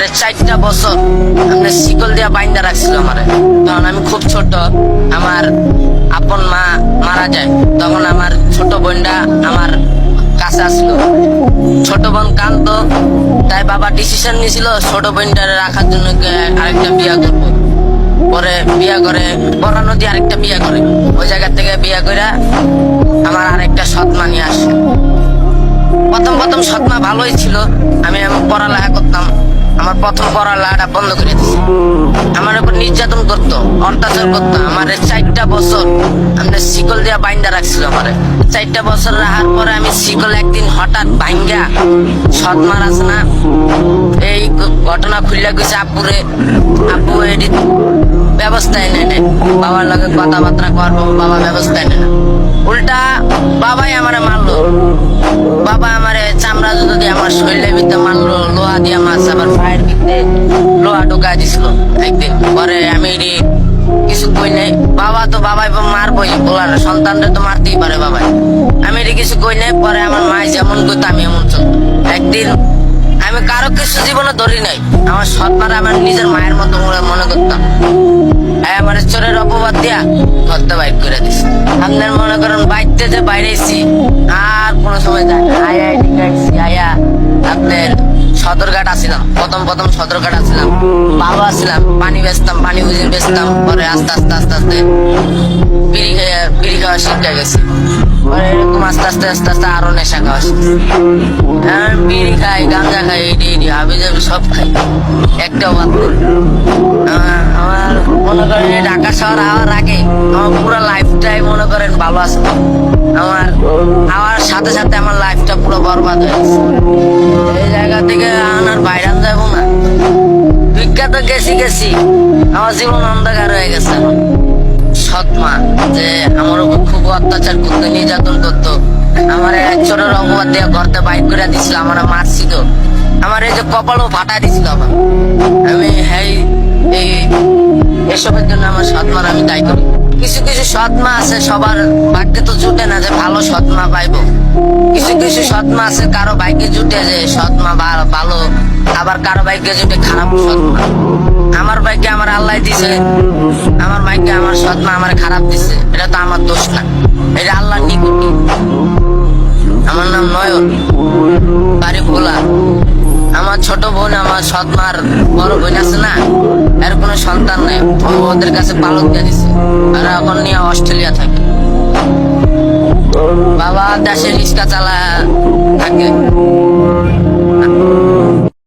আরে চারটা বছর আমরা শিকল দিয়া বাইন্দা রাখছিল আমারে। তখন আমি খুব ছোট, আমার আপন মা মারা যায়, তখন আমার ছোট বোনটা আমার কাছে আসলো। ছোট বোন কান্ত তাই বাবা ডিসিশন নিয়েছিল ছোট বোনটা রাখার জন্য আরেকটা বিয়া করব। পরে বিয়া করে, বড় নদী আরেকটা বিয়া করে। ওই জায়গা থেকে বিয়া করে আমার আরেকটা সৎমা নিয়ে আসে। প্রথম প্রথম সৎমা ভালোই ছিল, আমি পড়ালেখা করতাম। আমার প্রথম পড়ালেখাটা বন্ধ করে আমার উপর নির্যাতন করতো, অত্যাচার করতো। আমার চারটা বছর আমরা শিকল দিয়া বাইন্ডা রাখছিল আমার। চারটা বছর রাখার পরে আমি শিকল একদিন হঠাৎ ভাঙ্গা সৎমার আছে না? এই ঘটনা খুললে গেছে আপুরে। আপু এটি ব্যবস্থায় নেয় নেয় বাবার লগে কথাবার্তা করব, বাবা ব্যবস্থায় নেয় না। উল্টা বাবাই আমার মারলো। বাবা দিয়ে আমার শরীরের ভিতরে মারলো লোহা দিয়ে মাছ আবার পায়ের ভিতরে লোহা ঢোকা দিছিল একদিন। পরে আমি কিছু কই নাই। বাবা তো বাবাই মারবই বলার, সন্তানরা তো মারতেই পারে বাবাই। আমি এটি কিছু কই নাই, পরে আমার মায় যেমন করতো আমি এমন চলতো একদিন আমি কারও কিছু জীবনে ধরি নাই। আমার সৎমারা আমার নিজের মায়ের মতো মনে করতাম। আমার চোরের অপবাদ দিয়া হত্যা বাইক করে দিস আপনার মনে করেন বাইকতে যে বাইরেছি, আর কোনো সময় যায় আয়া আয়া। আপনার সদরঘাট আসছিলাম প্রথম প্রথম সদরঘাট আসছিলাম ভালো আসছিলাম পানি বেচতাম, পানি উজির বেচতাম। পরে আস্তে আস্তে আস্তে আস্তে বিড়ি খেয়ে, বিড়ি খাওয়া শিখতে গেছি। পরে এরকম আস্তে আস্তে আস্তে আস্তে আরও নেশা খাওয়া শিখছি। বিড়ি খাই, গাঁজা খাই এটি এটি হাবি যাবি সব খাই। একটাও বাদ করি আমার- আমার মনে করেন ঢাকা শহর হওয়ার আগে আমার পুরো লাইফটাই মনে করেন ভালো আছে আমার আমার সাথে সাথে আমার লাইফটা পুরো বরবাদ হয়ে গেছে। আমার জীবন অন্ধকার হয়ে গেছে সৎমা, যে আমার উপর খুব অত্যাচার করতো, নির্যাতন করতো, আমার এক ছোটের অপবাদ দিয়ে ঘরতে বাইক করে দিছিল আমার মারছিল আমার এই যে কপালও ফাটা দিছিল আমার। আমি হ্যাঁ এই, এসবের জন্য আমার সৎমার আমি দায়ী করি। কিছু কিছু সৎমা আছে, সবার ভাগ্যে তো জুটে না যে ভালো সৎমা পাইবো। কিছু কিছু সৎমা আছে, কারও বাইকে জুটে যে সৎমা ভালো, আবার কারও বাইকে জুটে খারাপ সৎমা। আমার বাইকে আমার আল্লাহ দিছে, আমার বাইকে আমার সৎমা আমার খারাপ দিছে, এটা তো আমার দোষ না। এটা আল্লাহর নিকুটি আমার নাম নয়ন, বাড়ি ভোলা। আমার ছোট বোন, আমার সৎমার বড় বোন আছে না, এর কোনো সন্তান নেই। ওদের কাছে পালক দিয়ে দিছে, আর এখন নিয়ে অস্ট্রেলিয়া থাকে। বাবা দেশে রিক্সা চালা থাকে।